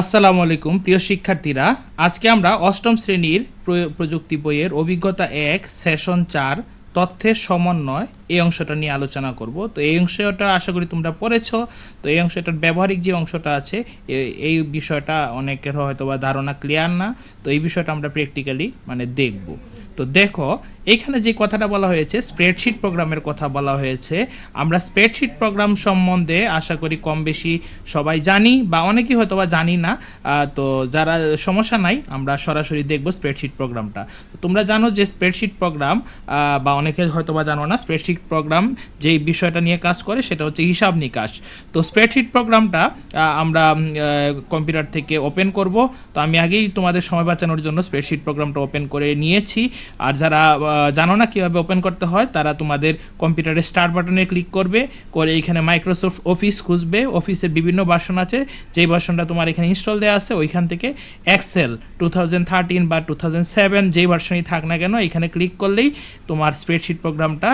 আসসালামু আলাইকুম, প্রিয় শিক্ষার্থীরা। আজকে আমরা অষ্টম শ্রেণির প্র- প্রযুক্তি বইয়ের অভিজ্ঞতা এক, সেশন চার, তথ্যের সমন্বয়, এই অংশটা নিয়ে আলোচনা করব। তো এই অংশটা আশা করি তোমরা পড়েছো। তো এই অংশটার ব্যবহারিক যে অংশটা আছে এই বিষয়টা অনেকের হয়তো বা ধারণা ক্লিয়ার না। তো এই বিষয়টা আমরা প্র্যাকটিক্যালি মানে দেখব। তো দেখো এখানে যে কথাটা বলা হয়েছে স্প্রেডশিট প্রোগ্রামের কথা বলা হয়েছে। আমরা স্প্রেডশিট প্রোগ্রাম সম্বন্ধে আশা করি কম বেশি সবাই জানি বা অনেকেই হয়তো বা জানি না। তো যারা সমস্যা নাই, আমরা সরাসরি দেখব স্প্রেডশিট প্রোগ্রামটা তোমরা জানো যে স্প্রেডশিট প্রোগ্রাম বা অনেকে হয়তো বা জানো না স্প্রেডশিট প্রোগ্রাম যেই বিষয়টা নিয়ে কাজ করে, সেটা হচ্ছে হিসাব নিকাশ। তো স্প্রেডশিট প্রোগ্রামটা আমরা কম্পিউটার থেকে ওপেন করব। তো আমি আগেই তোমাদের সময় বাঁচানোর জন্য স্প্রেডশিট প্রোগ্রামটা ওপেন করে নিয়েছি। আর যারা জানো না কীভাবে ওপেন করতে হয়? তারা তোমাদের কম্পিউটারে স্টার্ট বাটনে ক্লিক করবে, করে এখানে মাইক্রোসফট অফিস খুঁজবে। অফিসের বিভিন্ন ভার্সন আছে। যেই ভার্সনটা তোমার এখানে ইনস্টল দেওয়া আছে, ওইখান থেকে এক্সেল টু থাউজেন্ড থার্টিন বা টু থাউজেন্ড সেভেন যেই ভার্সনই থাক না কেন, এখানে ক্লিক করলেই তোমার স্প্রেডশিট প্রোগ্রামটা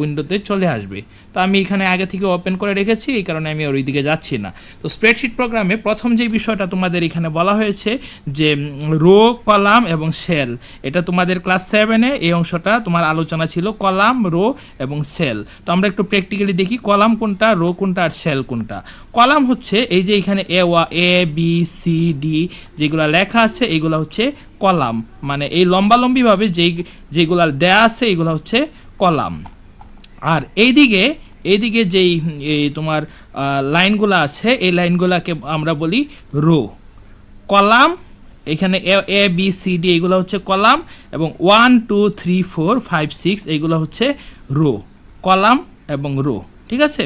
উইন্ডোতে চলে আসবে। তো আমি এখানে আগে থেকে ওপেন করে রেখেছি, এই কারণে আমি ওই দিকে যাচ্ছি না। তো স্প্রেডশিট প্রোগ্রামে প্রথম যে বিষয়টা তোমাদের এখানে বলা হয়েছে যে রো কলাম এবং সেল এটা তোমাদের ক্লাস সেভেনে এই অংশটা তোমার আলোচনা ছিল কলাম, রো এবং সেল। তো আমরা একটু প্র্যাকটিক্যালি দেখি কলাম কোনটা, রো কোনটা আর সেল কোনটা। কলাম হচ্ছে এই যে এখানে এ ওয়া, এ, বি, সি, ডি যেগুলো লেখা আছে, এগুলো হচ্ছে কলাম। মানে এই লম্বালম্বিভাবে যেই, যেগুলো দেয়া আছে, এগুলো হচ্ছে কলাম। আর এইদিকে এইদিকে যেই, এই তোমার লাইনগুলো আছে, এই লাইনগুলোকে আমরা বলি রো। কলাম এখানে এ বি সি ডি এগুলো হচ্ছে কলাম এবং one two three four five six এগুলো হচ্ছে রো কলাম এবং রো ঠিক আছে?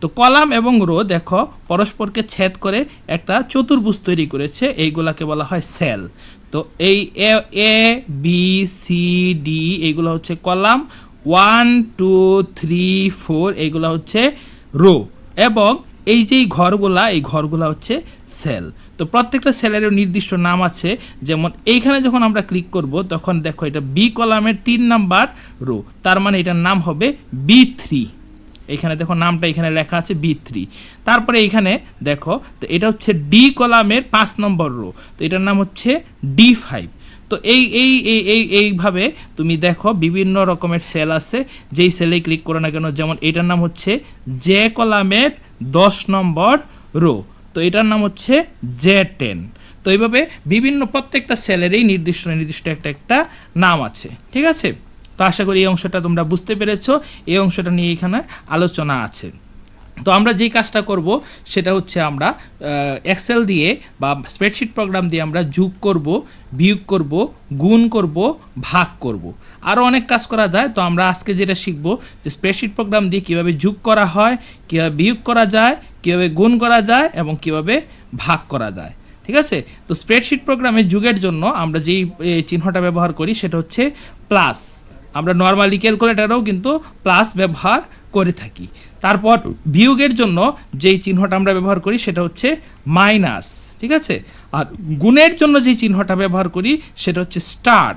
তো কলাম এবং রো দেখো, পরস্পরকে ছেদ করে একটা চতুর্ভুজ তৈরি করেছে, এইগুলাকে বলা হয় সেল তো এই এ বি সি ডি এইগুলো হচ্ছে column one two three four এইগুলো হচ্ছে রো এবং এই যে ঘরগুলা, এই ঘরগুলা হচ্ছে সেল তো প্রত্যেকটা সেলেরও নির্দিষ্ট নাম আছে। যেমন এইখানে যখন আমরা ক্লিক করব, তখন দেখো এটা বি কলামের তিন নাম্বার রো তার মানে এটার নাম হবে বি থ্রি এখানে দেখো নামটা এখানে লেখা আছে বি থ্রি তারপরে এইখানে দেখো, তো এটা হচ্ছে ডি কলামের পাঁচ নম্বর রো তো এটার নাম হচ্ছে ডি ফাইভ তো এই এই এই এই, এইভাবে তুমি দেখো বিভিন্ন রকমের সেল আছে। যেই সেলে ক্লিক করো না কেন, যেমন এটার নাম হচ্ছে জে কলামের দশ নম্বর রো তো এটার নাম হচ্ছে জে টেন। তো এইভাবে বিভিন্ন প্রত্যেকটা সেলেরই নির্দিষ্ট নির্দিষ্ট একটা একটা নাম আছে, ঠিক আছে? তো আশা করি এই অংশটা তোমরা বুঝতে পেরেছ, এই অংশটা নিয়ে এখানে আলোচনা আছে। তো আমরা যেই কাজটা করব, সেটা হচ্ছে আমরা এক্সেল দিয়ে বা স্প্রেডশিট প্রোগ্রাম দিয়ে আমরা যোগ করব, বিয়োগ করব, গুণ করব, ভাগ করব। আরও অনেক কাজ করা যায়, তো আমরা আজকে যেটা শিখব, যে স্প্রেডশিট প্রোগ্রাম দিয়ে কীভাবে যোগ করা হয়, কীভাবে বিয়োগ করা যায় কীভাবে গুণ করা যায় এবং কীভাবে ভাগ করা যায়। ঠিক আছে? তো স্প্রেডশিট প্রোগ্রামে যুগের জন্য আমরা যেই চিহ্নটা ব্যবহার করি সেটা হচ্ছে প্লাস আমরা নর্মালি ক্যালকুলেটারেও কিন্তু প্লাস ব্যবহার করে থাকি। তারপর বিয়োগের জন্য যেই চিহ্নটা আমরা ব্যবহার করি সেটা হচ্ছে মাইনাস ঠিক আছে? আর গুণের জন্য যে চিহ্নটা ব্যবহার করি সেটা হচ্ছে স্টার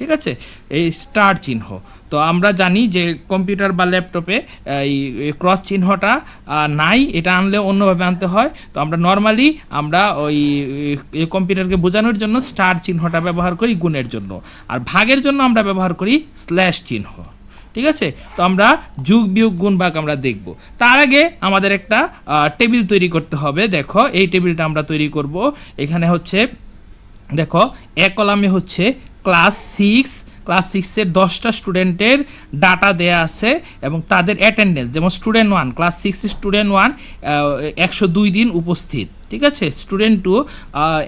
ঠিক আছে? এই স্টার চিহ্ন। তো আমরা জানি যে কম্পিউটার বা ল্যাপটপে এই ক্রস চিহ্নটা নাই, এটা আনলে অন্যভাবে আনতে হয়। তো আমরা নর্মালি আমরা ওই, এই কম্পিউটারকে বোঝানোর জন্য স্টার চিহ্নটা ব্যবহার করি গুণের জন্য। আর ভাগের জন্য আমরা ব্যবহার করি স্ল্যাশ চিহ্ন। ঠিক আছে? তো আমরা যুগ বিয়োগ গুণ ভাগ আমরা দেখব। তার আগে আমাদের একটা টেবিল তৈরি করতে হবে। দেখো, এই টেবিলটা আমরা তৈরি করব। এখানে হচ্ছে, দেখো, এক কলামে হচ্ছে ক্লাস সিক্স, ক্লাস সিক্সের দশটা স্টুডেন্টের ডাটা দেয়া আছে এবং তাদের অ্যাটেন্ডেন্স, যেমন student one, class six student one একশো দুই দিন উপস্থিত, ঠিক আছে? স্টুডেন্ট টু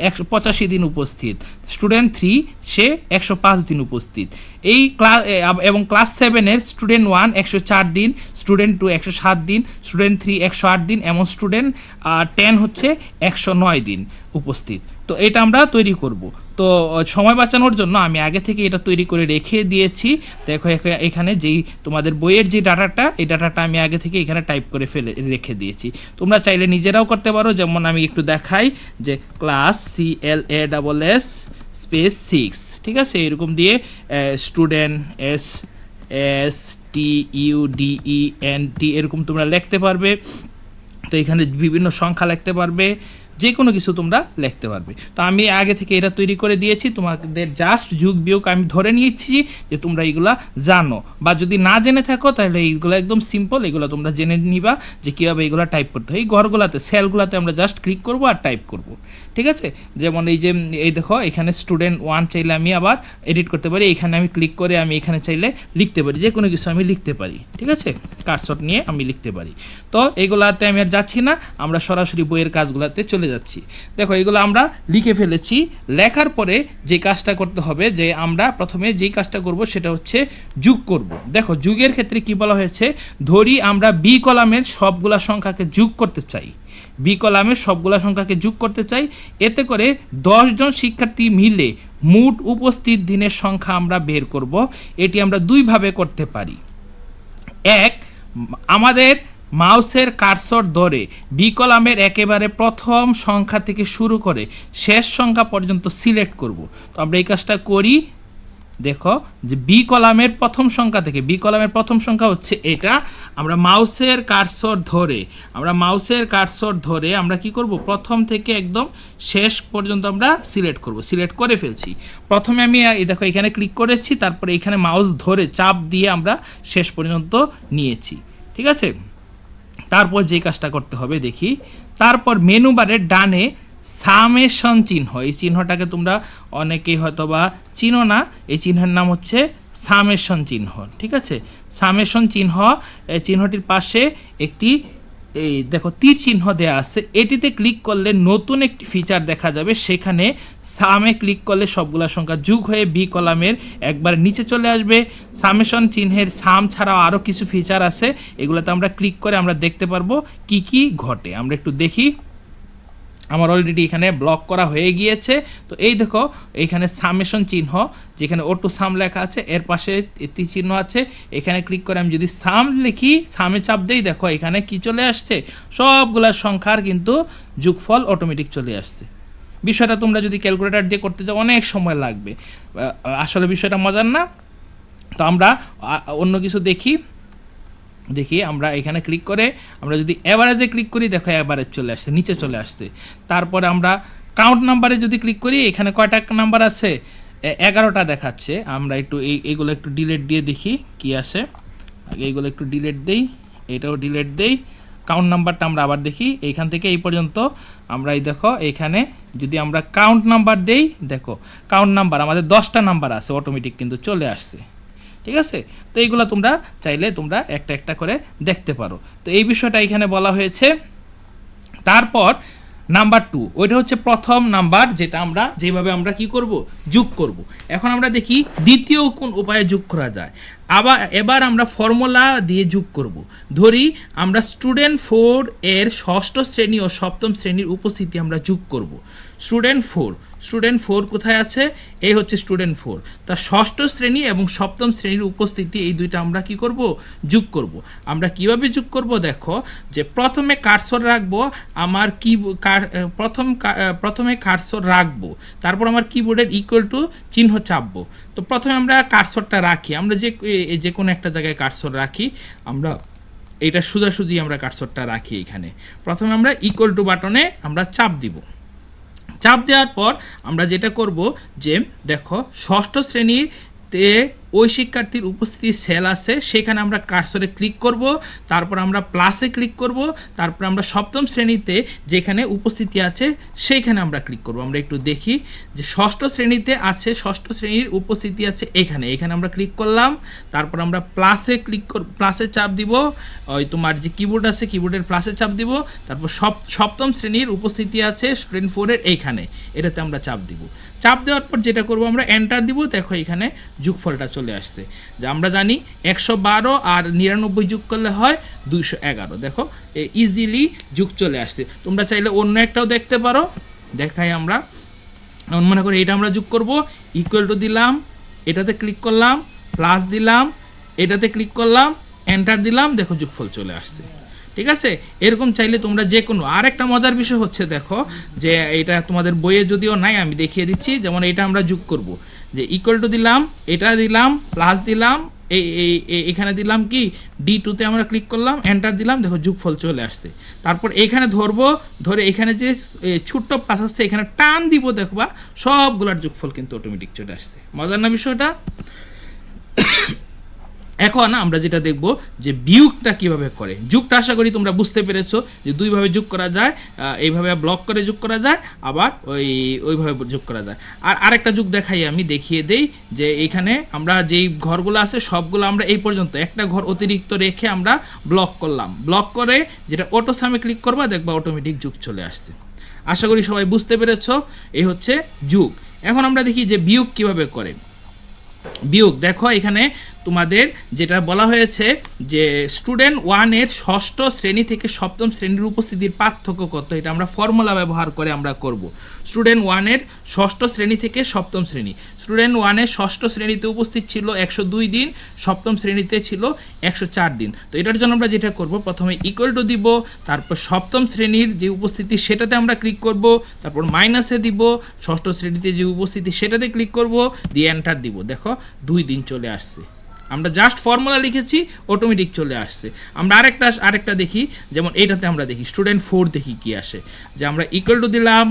একশো পঁচাশি দিন উপস্থিত, স্টুডেন্ট থ্রি, সে একশো পাঁচ দিন উপস্থিত। এই ক্লাস এবং ক্লাস সেভেনের স্টুডেন্ট ওয়ান একশো চার দিন, স্টুডেন্ট টু একশো সাত দিন, স্টুডেন্ট থ্রি একশো আট দিন, এমন স্টুডেন্ট টেন হচ্ছে একশো নয় দিন উপস্থিত। তো এটা আমরা তৈরি করব। তো সময় বাঁচানোর জন্য আমি আগে থেকে এটা তৈরি করে রেখে দিয়েছি। দেখো এখানে যেই তোমাদের বইয়ের যে ডাটাটা, এই ডাটাটা আমি আগে থেকে এখানে টাইপ করে ফেলে, রেখে দিয়েছি। তোমরা চাইলে নিজেরাও করতে পারো, যেমন আমি একটু দেখাই যে class C L A double S space six ঠিক আছে? এরকম দিয়ে student S S T U D E N T এরকম তোমরা লিখতে পারবে। তো এখানে বিভিন্ন সংখ্যা লিখতে পারবে। যে কোনো কিছু তোমরা লিখতে পারবে। তো আমি আগে থেকে এটা তৈরি করে দিয়েছি, তোমাদের জাস্ট যুগ বিয়োগ আমি ধরে নিয়েছি যে তোমরা এইগুলা জানো। বা যদি না জেনে থাকো, তাহলে এইগুলো একদম সিম্পল এগুলো তোমরা জেনে নিবা যে কীভাবে এইগুলো টাইপ করতে হয়। এই ঘরগুলাতে সেলগুলাতে আমরা জাস্ট ক্লিক করব আর টাইপ করব। ঠিক আছে? যেমন এই যে, এই দেখো, এখানে স্টুডেন্ট ওয়ান চাইলে আমি আবার এডিট করতে পারি। এখানে আমি ক্লিক করে আমি এখানে চাইলে লিখতে পারি। যে কোনো কিছু আমি লিখতে পারি। ঠিক আছে? কারশট নিয়ে আমি লিখতে পারি। তো এগুলাতে আমি আর যাচ্ছি না। আমরা সরাসরি বইয়ের কাজগুলোতে চলে যাচ্ছি। দেখো, এগুলো আমরা লিখে ফেলেছি। লেখার পরে যে কাজটা করতে হবে, যে আমরা প্রথমে যেই কাজটা করব সেটা হচ্ছে যুগ করব। দেখো, যুগের ক্ষেত্রে কি বলা হয়েছে? ধরি আমরা বি কলামের সবগুলা সংখ্যাকে যুগ করতে চাই। বি কলামের সবগুলা সংখ্যাকে যোগ করতে চাই। এতে করে জন শিক্ষার্থী মিলে মোট উপস্থিত দিনের সংখ্যা আমরা বের করব। এটি আমরা দুইভাবে করতে পারি। এক, আমাদের মাউসের কারসর ধরে বি কলামের একেবারে প্রথম সংখ্যা থেকে শুরু করে শেষ সংখ্যা পর্যন্ত সিলেক্ট করব। তো আমরা এই কাজটা করি। দেখো যে বি কলামের প্রথম সংখ্যা থেকে, বি কলামের প্রথম সংখ্যা হচ্ছে এটা। আমরা মাউসের কারসর ধরে, আমরা মাউসের কারসর ধরে আমরা কি করব? প্রথম থেকে একদম শেষ পর্যন্ত আমরা সিলেক্ট করব। সিলেক্ট করে ফেলছি। প্রথমে আমি এই দেখো এখানে ক্লিক করেছি, তারপরে এখানে মাউস ধরে চাপ দিয়ে আমরা শেষ পর্যন্ত নিয়েছি। ঠিক আছে? তারপর যে কাজটা করতে হবে, দেখি। তারপর মেনু বারের ডানে সামেশন চিহ্ন, এই চিহ্নটাকে তোমরা অনেকেই হয়তো বা চিনো না। এই চিহ্নের নাম হচ্ছে সামেশন চিহ্ন, ঠিক আছে? সামেশন চিহ্ন চিহ্নটির পাশে একটি এই দেখো তীর চিহ্ন দেওয়া আছে। এটিতে ক্লিক করলে নতুন একটি ফিচার দেখা যাবে। সেখানে সামে ক্লিক করলে সবগুলা সংখ্যা যুগ হয়ে বি কলামের একবার নিচে চলে আসবে। সামেশন চিহ্নের সাম ছাড়াও আরও কিছু ফিচার আছে। এগুলোতে আমরা ক্লিক করে আমরা দেখতে পারব কি কি ঘটে। আমরা একটু দেখি। আমার অলরেডি এখানে ব্লক করা হয়ে গিয়েছে। তো এই দেখো এইখানে সামেশন চিহ্ন, যেখানে ওটু সাম লেখা আছে, এর পাশে একটি চিহ্ন আছে। এখানে ক্লিক করে আমি যদি সাম লিখি সামে চাপ দেই, দেখো এখানে কি চলে আসছে? সবগুলা সংখ্যার কিন্তু যুগফল অটোমেটিক চলে আসছে। বিষয়টা তোমরা যদি ক্যালকুলেটার দিয়ে করতে যাও, অনেক সময় লাগবে। আসলে বিষয়টা মজার না। তো আমরা অন্য কিছু দেখি। দেখি আমরা এখানে ক্লিক করে, আমরা যদি অ্যাভারেজে ক্লিক করি, দেখো অ্যাভারেজ চলে আসছে, নিচে চলে আসছে। তারপরে আমরা কাউন্ট নাম্বারে যদি ক্লিক করি, এখানে কয়টা নাম্বার আছে? এগারোটা দেখাচ্ছে। আমরা একটু এই এইগুলো একটু ডিলেট দিয়ে দেখি কি আসে এইগুলো একটু ডিলেট দেই, এটাও ডিলেট দেই। কাউন্ট নাম্বারটা আমরা আবার দেখি। এইখান থেকে এই পর্যন্ত আমরা এই দেখো এইখানে যদি আমরা কাউন্ট নাম্বার দেই, দেখো কাউন্ট নাম্বার আমাদের দশটা নাম্বার আছে অটোমেটিক কিন্তু চলে আসছে। ঠিক আছে? তো এইগুলো তোমরা চাইলে তোমরা একটা একটা করে দেখতে পারো। তো এই বিষয়টা এখানে বলা হয়েছে। তারপর নাম্বার টু ওইটা হচ্ছে প্রথম নাম্বার যেটা আমরা যেভাবে আমরা কি করব? যোগ করব। এখন আমরা দেখি দ্বিতীয় কোন উপায়ে যোগ করা যায়? আবার, এবার আমরা ফর্মুলা দিয়ে যোগ করব। ধরি, আমরা স্টুডেন্ট ফোর এর ষষ্ঠ শ্রেণি ও সপ্তম শ্রেণির উপস্থিতি আমরা যোগ করব। স্টুডেন্ট ফোর স্টুডেন্ট ফোর কোথায় আছে? এই হচ্ছে স্টুডেন্ট ফোর তা ষষ্ঠ শ্রেণি এবং সপ্তম শ্রেণির উপস্থিতি এই দুইটা আমরা কি করব? যোগ করব। আমরা কীভাবে যোগ করব? দেখো, যে প্রথমে কারসর রাখব, আমার কি প্রথম প্রথমে কারসর রাখব। তারপর আমার কিবোর্ডের ইকুয়াল টু চিহ্ন চাপবো। তো প্রথমে আমরা কার্সরটা রাখি। আমরা যে যে কোনো একটা জায়গায় কার্সর রাখি। আমরা এটা সোজাসুজি আমরা কার্সরটা রাখি এখানে। প্রথমে আমরা ইকুয়াল টু বাটনে আমরা চাপ দিব। চাপ দেওয়ার পর আমরা যেটা করব যে, দেখো, ষষ্ঠ শ্রেণীতে ওই শিক্ষার্থীর উপস্থিতি সেল আছে, সেখানে আমরা কার্সরে ক্লিক করব, তারপর আমরা প্লাসে ক্লিক করব, তারপর আমরা সপ্তম শ্রেণীতে যেখানে উপস্থিতি আছে, সেইখানে আমরা ক্লিক করব। আমরা একটু দেখি যে ষষ্ঠ শ্রেণীতে আছে, ষষ্ঠ শ্রেণির উপস্থিতি আছে এখানে। এখানে আমরা ক্লিক করলাম, তারপর আমরা প্লাসে ক্লিক কর প্লাসে চাপ দিব, ওই তোমার যে কিবোর্ড আছে কিবোর্ডের প্লাসে চাপ দিব, তারপর সপ সপ্তম শ্রেণির উপস্থিতি আছে স্টুডেন্ট ফোরের এইখানে এটাতে আমরা চাপ দিব। চাপ দেওয়ার পর যেটা করব, আমরা এন্টার দিব, দেখো এখানে যুগফলটা চলে আসছে। যে আমরা জানি একশো বারো আর নিরানব্বই যুগ করলে হয় দুইশো এগারো। দেখো ইজিলি যুগ চলে আসছে। তোমরা চাইলে অন্য একটাও দেখতে পারো। দেখাই আমরা। মনে করি এটা আমরা যুগ করব। ইকুয়াল টু দিলাম, এটাতে ক্লিক করলাম প্লাস দিলাম, এটাতে ক্লিক করলাম এন্টার দিলাম, দেখো যুগফল চলে আসছে। ঠিক আছে? এরকম চাইলে তোমরা যে কোনো আর একটা মজার বিষয় হচ্ছে দেখো, যে এটা তোমাদের বইয়ে যদিও নাই, আমি দেখিয়ে দিচ্ছি। যেমন এটা আমরা যোগ করব। যে ইকুয়াল টু দিলাম, এটা দিলাম প্লাস দিলাম, এই এই এখানে দিলাম কি? ডি টুতে আমরা ক্লিক করলাম এন্টার দিলাম, দেখো যোগফল চলে আসছে। তারপর এখানে ধরবো, ধরে এখানে যে ছোট্ট পাস আসছে, এখানে টান দিব দেখবা সবগুলার যোগফল কিন্তু অটোমেটিক চলে আসছে। মজার না বিষয়টা? এখন আমরা যেটা দেখব যে বিয়োগটা কীভাবে করে। যুগটা আশা করি তোমরা বুঝতে পেরেছ যে দুইভাবে যোগ করা যায় এইভাবে ব্লক করে যোগ করা যায়, আবার ওই, ওইভাবে যোগ করা যায়। আর আরেকটা যুগ দেখাই আমি, দেখিয়ে দেই যে এইখানে আমরা যেই ঘরগুলো আছে, সবগুলো আমরা এই পর্যন্ত, একটা ঘর অতিরিক্ত রেখে আমরা ব্লক করলাম। ব্লক করে যেটা অটো সামে ক্লিক করবা, দেখবা অটোমেটিক যুগ চলে আসছে। আশা করি সবাই বুঝতে পেরেছ, এই হচ্ছে যুগ। এখন আমরা দেখি যে বিয়োগ কীভাবে করে। বিয়োগ, দেখো এখানে তোমাদের যেটা বলা হয়েছে যে স্টুডেন্ট ওয়ানের ষষ্ঠ শ্রেণি থেকে সপ্তম শ্রেণির উপস্থিতির পার্থক্য কত? এটা আমরা ফর্মুলা ব্যবহার করে আমরা করব। স্টুডেন্ট ওয়ানের ষষ্ঠ শ্রেণি থেকে সপ্তম শ্রেণি। স্টুডেন্ট ওয়ানের ষষ্ঠ শ্রেণীতে উপস্থিত ছিল একশো দুই দিন, সপ্তম শ্রেণীতে ছিল একশো চার দিন। তো এটার জন্য আমরা যেটা করব, প্রথমে ইকুয়াল টু দিব, তারপর সপ্তম শ্রেণির যে উপস্থিতি সেটাতে আমরা ক্লিক করব, তারপর মাইনাসে দিব, ষষ্ঠ শ্রেণীতে যে উপস্থিতি সেটাতে ক্লিক করব, দিয়ে এন্টার দিব। দেখো, দুই দিন চলে আসছে। আমরা জাস্ট ফর্মুলা লিখেছি অটোমেটিক চলে আসছে। আমরা আরেকটা আরেকটা দেখি, যেমন এইটাতে আমরা দেখি স্টুডেন্ট ফোর দেখি কি আসে। যে আমরা ইকুয়াল টু দিলাম,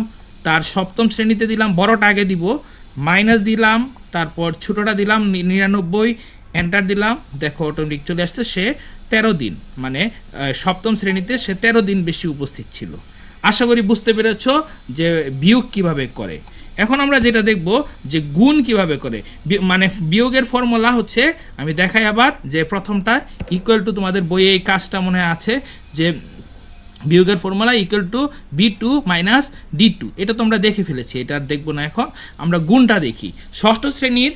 তার সপ্তম শ্রেণীতে দিলাম, বড়টা আগে দিব মাইনাস দিলাম, তারপর ছোটোটা দিলাম নিরানব্বই এন্টার দিলাম, দেখো অটোমেটিক চলে আসছে, সে তেরো দিন মানে সপ্তম শ্রেণীতে সে তেরো দিন বেশি উপস্থিত ছিল। আশা করি বুঝতে পেরেছ যে বিয়োগ কীভাবে করে। এখন আমরা যেটা দেখব যে গুণ কীভাবে করে? মানে বিয়োগের ফর্মুলা হচ্ছে, আমি দেখাই আবার যে প্রথমটা ইকুয়াল টু তোমাদের বইয়ে এই কাজটা মনে আছে যে বিয়োগের formula equal to B two minus D two এটা তোমরা দেখে ফেলেছি, এটা আর দেখব না এখন। আমরা গুণটা দেখি। ষষ্ঠ শ্রেণির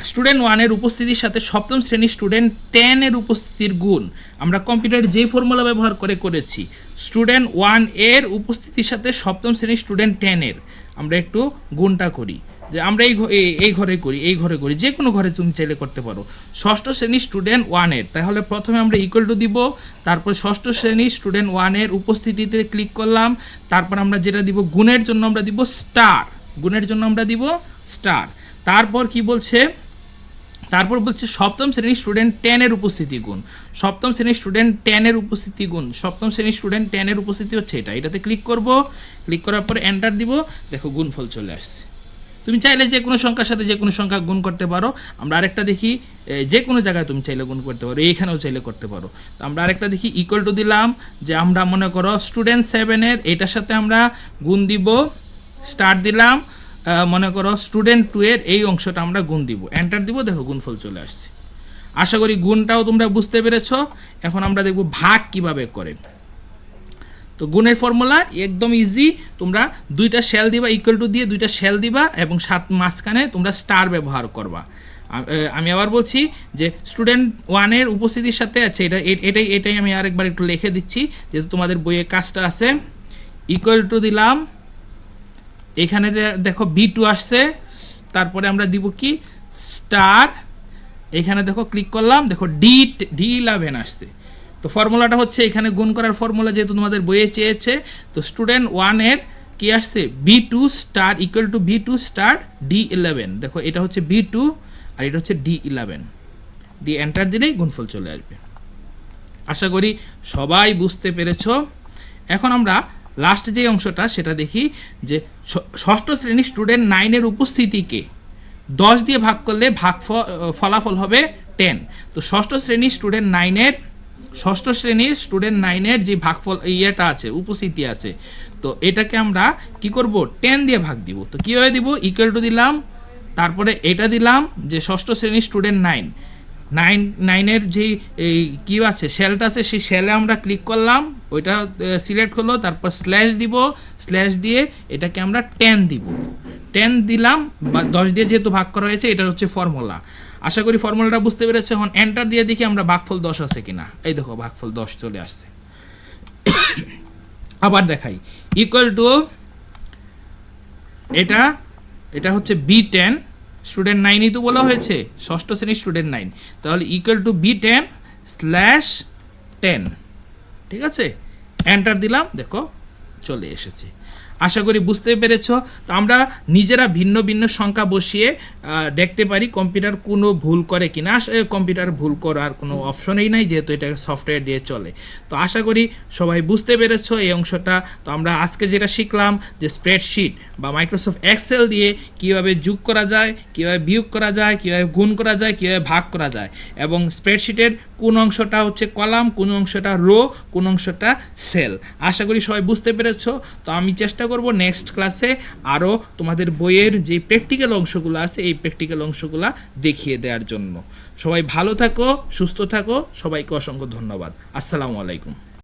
স্টুডেন্ট ওয়ানের উপস্থিতির সাথে সপ্তম শ্রেণির স্টুডেন্ট টেনের উপস্থিতির গুণ। আমরা কম্পিউটারে যে ফর্মুলা ব্যবহার করে করেছি স্টুডেন্ট ওয়ানের উপস্থিতির সাথে সপ্তম শ্রেণির স্টুডেন্ট টেনের আমরা একটু গুণটা করি। যে আমরা এই এই- ঘরে করি, এই ঘরে করি, যে কোনো ঘরে তুমি চাইলে করতে পারো। ষষ্ঠ শ্রেণির স্টুডেন্ট ওয়ানের তাহলে প্রথমে আমরা ইকুয়াল টু দিব, তারপর ষষ্ঠ শ্রেণির স্টুডেন্ট ওয়ানের উপস্থিতিতে ক্লিক করলাম, তারপর আমরা যেটা দিব, গুণের জন্য আমরা দিব স্টার গুণের জন্য আমরা দিব স্টার তারপর কি বলছে? তারপর বলছে, সপ্তম শ্রেণির স্টুডেন্ট টেনের উপস্থিতি গুণ। সপ্তম শ্রেণির স্টুডেন্ট টেনের উপস্থিতি গুণ। সপ্তম শ্রেণির স্টুডেন্ট টেনের উপস্থিতি হচ্ছে এটা। এটাতে ক্লিক করব। ক্লিক করার পর এন্টার দিব। দেখো, গুণফল চলে আসছে। তুমি চাইলে যে কোনো সংখ্যার সাথে যে কোনো সংখ্যা গুণ করতে পারো। আমরা আরেকটা দেখি যে কোনো জায়গায় তুমি চাইলে গুণ করতে পারো। এইখানেও চাইলে করতে পারো। তো আমরা আরেকটা দেখি ইকুয়াল টু দিলাম। যে আমরা মনে করো স্টুডেন্ট সেভেনের এটার সাথে আমরা গুণ দিব। স্টার্ট দিলাম। মনে করো স্টুডেন্ট টু এর এই অংশটা আমরা গুণ দিব। এন্টার দিব, দেখো গুণফল চলে আসছে। আশা করি গুণটাও তোমরা বুঝতে পেরেছ। এখন আমরা দেখব ভাগ কীভাবে করে। তো গুণের ফর্মুলা একদম ইজি তোমরা দুইটা শেল দিবা ইকুয়াল টু দিয়ে দুইটা শেল দিবা এবং সাত মাঝখানে তোমরা স্টার ব্যবহার করবা। আমি আবার বলছি যে স্টুডেন্ট ওয়ানের উপস্থিতির সাথে আছে, এটা এটাই এটাই আমি আরেকবার একটু লিখে দিচ্ছি, যেহেতু তোমাদের বইয়ে কাজটা আছে। ইকুয়াল টু দিলাম এখানে দেখো বি টু আসছে, তারপরে আমরা দিব কি? স্টার এখানে দেখো ক্লিক করলাম, দেখো ডি ডি ইলেভেন আসছে। তো ফর্মুলাটা হচ্ছে এখানে গুণ করার ফর্মুলা যেহেতু তোমাদের বইয়ে চেয়েছে, তো স্টুডেন্ট ওয়ানের কি আসছে? B two star equal to B two star D eleven দেখো এটা হচ্ছে বি টু আর এটা হচ্ছে ডি ইলেভেন দিয়ে এন্টার দিলেই গুণফল চলে আসবে। আশা করি সবাই বুঝতে পেরেছ। এখন আমরা লাস্ট যে অংশটা, সেটা দেখি যে ষষ্ঠ শ্রেণির স্টুডেন্ট নাইনের উপস্থিতিকে দশ দিয়ে ভাগ করলে ভাগ ফলাফল হবে টেন তো ষষ্ঠ শ্রেণির স্টুডেন্ট নাইনের ষষ্ঠ শ্রেণির স্টুডেন্ট নাইনের যে ভাগফল, ইয়েটা আছে, উপস্থিতি আছে, তো এটাকে আমরা কি করব? টেন দিয়ে ভাগ দিব। তো কীভাবে দিব? ইকুয়াল টু দিলাম, তারপরে এটা দিলাম যে ষষ্ঠ শ্রেণির স্টুডেন্ট নাইন নাইন নাইনের যে এই কি আছে শেলটা আছে, সেই শেলে আমরা ক্লিক করলাম ওইটা সিলেক্ট হলো তারপর স্ল্যাশ দিব স্ল্যাশ দিয়ে এটাকে আমরা টেন দিব। টেন দিলাম, বা দশ দিয়ে যেহেতু ভাগ করা হয়েছে, এটা হচ্ছে ফর্মুলা আশা করি ফর্মুলাটা বুঝতে পেরেছে। এখন এন্টার দিয়ে দেখি আমরা ভাগফল দশ আছে কিনা। এই দেখো, ভাগফল দশ চলে আসছে। আবার দেখাই। ইকুয়াল টু এটা এটা হচ্ছে বি টেন স্টুডেন্ট নাইনই তো বলা হয়েছে, ষষ্ঠ শ্রেণির স্টুডেন্ট নাইন তাহলে equal to B ten slash ten ঠিক আছে? এন্টার দিলাম দেখো চলে এসেছে। আশা করি বুঝতে পেরেছ। তো আমরা নিজেরা ভিন্ন ভিন্ন সংখ্যা বসিয়ে দেখতে পারি কম্পিউটার কোনো ভুল করে কি না কম্পিউটার ভুল করার কোনো অপশনেই নাই, যেহেতু এটা সফটওয়্যার দিয়ে চলে। তো আশা করি সবাই বুঝতে পেরেছ এই অংশটা। তো আমরা আজকে যেটা শিখলাম যে স্প্রেডশিট বা মাইক্রোসফট এক্সেল দিয়ে কীভাবে যোগ করা যায়, কীভাবে বিয়োগ করা যায়, কীভাবে গুণ করা যায়, কীভাবে ভাগ করা যায়। এবং স্প্রেডশিটের কোন অংশটা হচ্ছে কলাম, কোন অংশটা রো, কোন অংশটা সেল। আশা করি সবাই বুঝতে পেরেছ। তো আমি চেষ্টা করব নেক্সট ক্লাসে আরও তোমাদের বইয়ের যে প্র্যাকটিক্যাল অংশগুলো আছে, এই প্র্যাকটিক্যাল অংশগুলো দেখিয়ে দেওয়ার জন্য। সবাই ভালো থাকো, সুস্থ থাকো, সবাইকে অসংখ্য ধন্যবাদ। আসসালামু আলাইকুম।